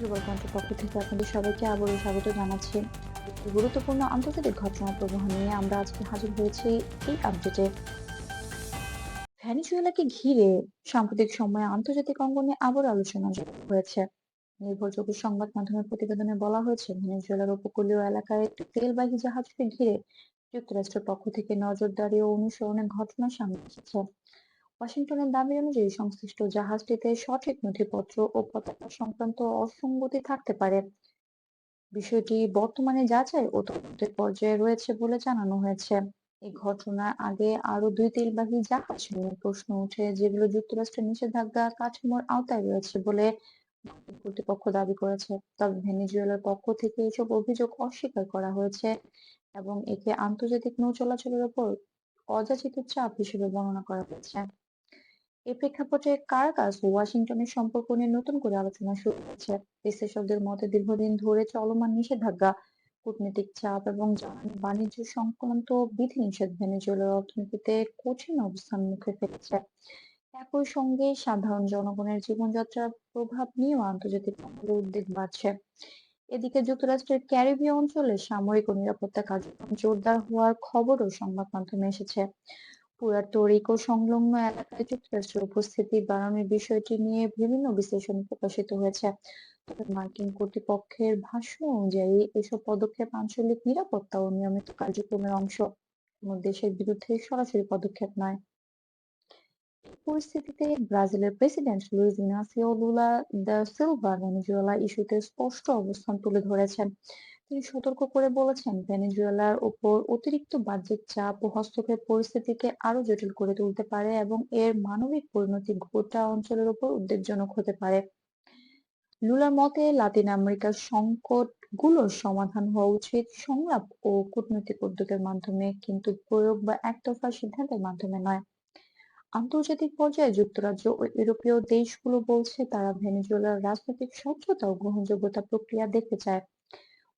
Global control পক্ষ থেকে আপনাদের সবাইকে আবারও স্বাগত জানাচ্ছি। গুরুত্বপূর্ণ আন্তর্জাতিক ঘটনা প্রবাহ নিয়ে আমরা আজকে হাজির হয়েছি এই আপডেটে ভেনেজুয়েলাকে ঘিরে সাম্প্রতিক সময়ে আন্তর্জাতিক অঙ্গনে আবার আলোচনা হয়েছে। নির্ভরযোগ্য সংবাদ মাধ্যমের প্রতিবেদনে বলা হয়েছে, ভেনেজুয়েলার উপকূলীয় এলাকায় একটি তেলবাহী জাহাজকে ঘিরে যুক্তরাষ্ট্রের পক্ষ থেকে নজরদারি ও অনুসরণের ঘটনা সামনে এসেছে। ওয়াশিংটনের দাবি অনুযায়ী সংশ্লিষ্ট জাহাজটিতে সঠিক নথিপত্র ও পতাকা সংক্রান্ত অসঙ্গতি থাকতে পারে। বিষয়টি বর্তমানে যাচাই ও তদন্তের পর্যায়ে রয়েছে বলে জানানো হয়েছে। এই ঘটনার আগে আরও দুই তেলবাহী জাহাজ নিয়ে প্রশ্ন ওঠে, যেগুলো যুক্তরাষ্ট্রের নিষেধাজ্ঞা কাঠামোর আওতায় রয়েছে বলে কর্তৃপক্ষ দাবি করেছে। তবে ভেনেজুয়েলার পক্ষ থেকে এসব অভিযোগ অস্বীকার করা হয়েছে এবং একে আন্তর্জাতিক নৌ চলাচলের উপর অযাচিত চাপ হিসেবে বর্ণনা করা হয়েছে। এ প্রেক্ষাপটে কারাকাস ও ওয়াশিংটনের সম্পর্ক নিয়ে নতুন করে আলোচনা শুরু হয়েছে? বিশ্লেষকদের মতে, দীর্ঘদিন ধরে চলমান নিষেধাজ্ঞা, কূটনৈতিক চাপ এবং বাণিজ্য সংক্রান্ত বিধিনিষেধ ভেনেজুয়েলার অর্থনীতিতে কঠিন অবস্থান মুখে ফেলেছে। একই সঙ্গে সাধারণ জনগণের জীবনযাত্রার প্রভাব নিয়েও আন্তর্জাতিক মহলে উদ্বেগ বাড়ছে। এদিকে যুক্তরাষ্ট্রের ক্যারিবীয় অঞ্চলে সামরিক ও নিরাপত্তা কার্যক্রম জোরদার হওয়ার খবরও সংবাদ মাধ্যমে এসেছে। পুয়ার্তো রিকো সংলগ্ন এলাকায় যুক্তরাষ্ট্রের উপস্থিতি বাড়ানোর বিষয়টি নিয়ে বিভিন্ন বিশ্লেষণ প্রকাশিত হয়েছে। মার্কিন কর্তৃপক্ষের ভাষ্য অনুযায়ী, এসব পদক্ষেপ আঞ্চলিক নিরাপত্তা ও নিয়মিত কার্যক্রমের অংশ। কোনো দেশের বিরুদ্ধে সরাসরি পদক্ষেপ নয়। পরিস্থিতিতে ব্রাজিলের president Luiz Inacio Lula da Silva Venezuela ইস্যুতে স্পষ্ট অবস্থান তুলে ধরেছেন। তিনি সতর্ক করে বলেছেন, ভেনেজুয়েলার ওপর অতিরিক্ত বাহ্যিক চাপ ও হস্তক্ষেপ পরিস্থিতিকে আরও জটিল করে তুলতে পারে এবং এর মানবিক পরিণতি গোটা অঞ্চলের উপর উদ্বেগজনক হতে পারে। লুলার মতে, লাতিন আমেরিকার সংকটগুলোর সমাধান হওয়া উচিত সংলাপ ও কূটনৈতিক উদ্যোগের মাধ্যমে, কিন্তু প্রয়োগ বা একতরফা সিদ্ধান্তের মাধ্যমে নয়। আন্তর্জাতিক পর্যায়ে যুক্তরাজ্য ও ইউরোপীয় দেশগুলো বলছে, তারা ভেনেজুয়েলার রাজনৈতিক স্বচ্ছতা ও গ্রহণযোগ্যতা প্রক্রিয়া দেখতে চায়।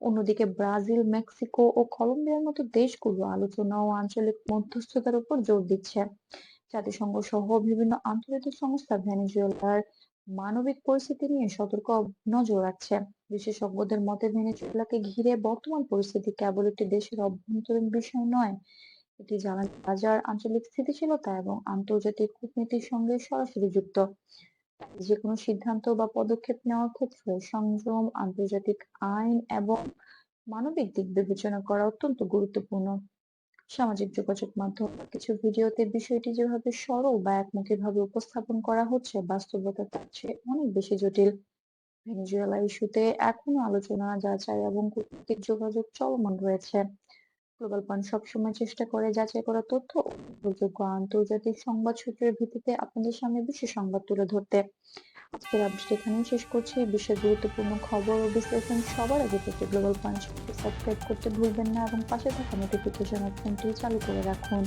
অন্যদিকে ব্রাজিল, মেক্সিকো ও কলম্বিয়ার মতো দেশগুলো আলোচনা ও আঞ্চলিক মধ্যস্থতার উপর জোর দিচ্ছে। জাতিসংঘ সহ বিভিন্ন আন্তর্জাতিক সংস্থা ভেনেজুয়েলার মানবিক পরিস্থিতি নিয়ে সতর্ক নজর রাখছে। বিশেষজ্ঞদের মতে, ভেনেজুয়েলাকে ঘিরে বর্তমান পরিস্থিতি কেবল একটি দেশের অভ্যন্তরীণ বিষয় নয়, এটি জ্বালানি বাজার, আঞ্চলিক স্থিতিশীলতা এবং আন্তর্জাতিক কূটনীতির সঙ্গে সরাসরি যুক্ত। যে কোনো সিদ্ধান্ত বা পদক্ষেপ নেওয়ার ক্ষেত্রে সংযম, আন্তর্জাতিক আইন এবং মানবিক দিক বিবেচনা করা অত্যন্ত গুরুত্বপূর্ণ। সামাজিক যোগাযোগ মাধ্যম কিছু ভিডিওতে বিষয়টি যেভাবে সরল বা একমুখী ভাবে উপস্থাপন করা হচ্ছে, বাস্তবতা তার চেয়ে অনেক বেশি জটিল। ভেনেজুয়েলা ইস্যুতে এখনও আলোচনা, যাচাই এবং কূটনৈতিক যোগাযোগ চলমান রয়েছে। গ্লোবাল ফান্ড সবসময় চেষ্টা করে যাচাই করা তথ্য ও আন্তর্জাতিক সংবাদ সূত্রের ভিত্তিতে আপনাদের সামনে বিশ্ব সংবাদ তুলে ধরতে। আজকের আপডেট এখানেই শেষ করছি। বিশ্বের গুরুত্বপূর্ণ খবর ও বিশ্লেষণ সবার আগে পেতে গ্লোবাল ফান্ড সাবস্ক্রাইব করতে ভুলবেন না এবং পাশে থাকা নোটিফিকেশন অপশনটি চালু করে রাখুন।